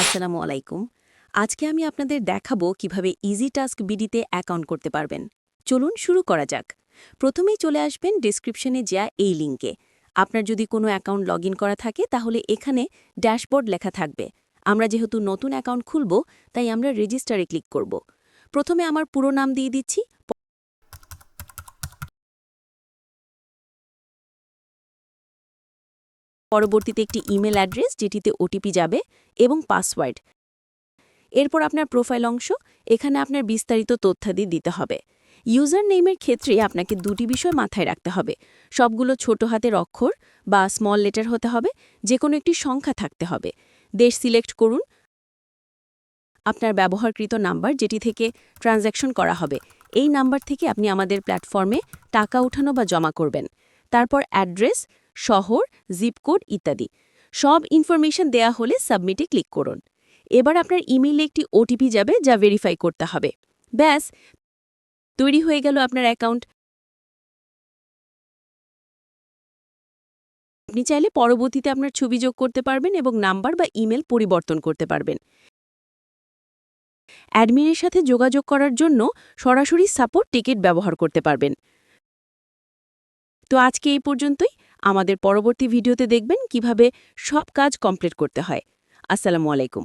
আসসালামু আলাইকুম। আজকে আমি আপনাদের দেখাবো কীভাবে ইজি টাস্ক বিডিতে অ্যাকাউন্ট করতে পারবেন। চলুন শুরু করা যাক। প্রথমেই চলে আসবেন ডিসক্রিপশনে যা এই লিঙ্কে আপনার যদি কোনো অ্যাকাউন্ট লগ করা থাকে, তাহলে এখানে ড্যাশবোর্ড লেখা থাকবে। আমরা যেহেতু নতুন অ্যাকাউন্ট খুলব, তাই আমরা রেজিস্টারে ক্লিক করব। প্রথমে আমার পুরো নাম দিয়ে দিচ্ছি। পরবর্তীতে একটি ইমেল অ্যাড্রেস যেটিতে ওটিপি যাবে এবং পাসওয়ার্ড। এরপর আপনার প্রোফাইল অংশ, এখানে আপনার বিস্তারিত তথ্যাদি দিতে হবে। ইউজার নেইমের ক্ষেত্রে আপনাকে দুটি বিষয় মাথায় রাখতে হবে। সবগুলো ছোট হাতের অক্ষর বা স্মল লেটার হতে হবে যে কোনো একটি সংখ্যা থাকতে হবে। দেশ সিলেক্ট করুন। আপনার ব্যবহারকৃত নাম্বার যেটি থেকে ট্রানজ্যাকশন করা হবে। এই নাম্বার থেকে আপনি আমাদের প্ল্যাটফর্মে টাকা উঠানো বা জমা করবেন। তারপর অ্যাড্রেস শহর জিপ কোড ইত্যাদি। সব ইনফরমেশন দেয়া হলে সাবমিটে ক্লিক করুন। এবার আপনার ইমেইলে একটি ওটিপি যাবে যা ভেরিফাই করতে হবে। ব্যাস, তৈরি হয়ে গেল আপনার অ্যাকাউন্ট আপনি চাইলে পরবর্তীতে আপনার ছবি যোগ করতে পারবেন এবং নাম্বার বা ইমেল পরিবর্তন করতে পারবেন। অ্যাডমিনের সাথে যোগাযোগ করার জন্য সরাসরি সাপোর্ট টিকিট ব্যবহার করতে পারবেন। তো আজকে এই পর্যন্তই। আমাদের পরবর্তী ভিডিওতে দেখবেন কীভাবে সব কাজ কমপ্লিট করতে হয়। আসসালামু আলাইকুম।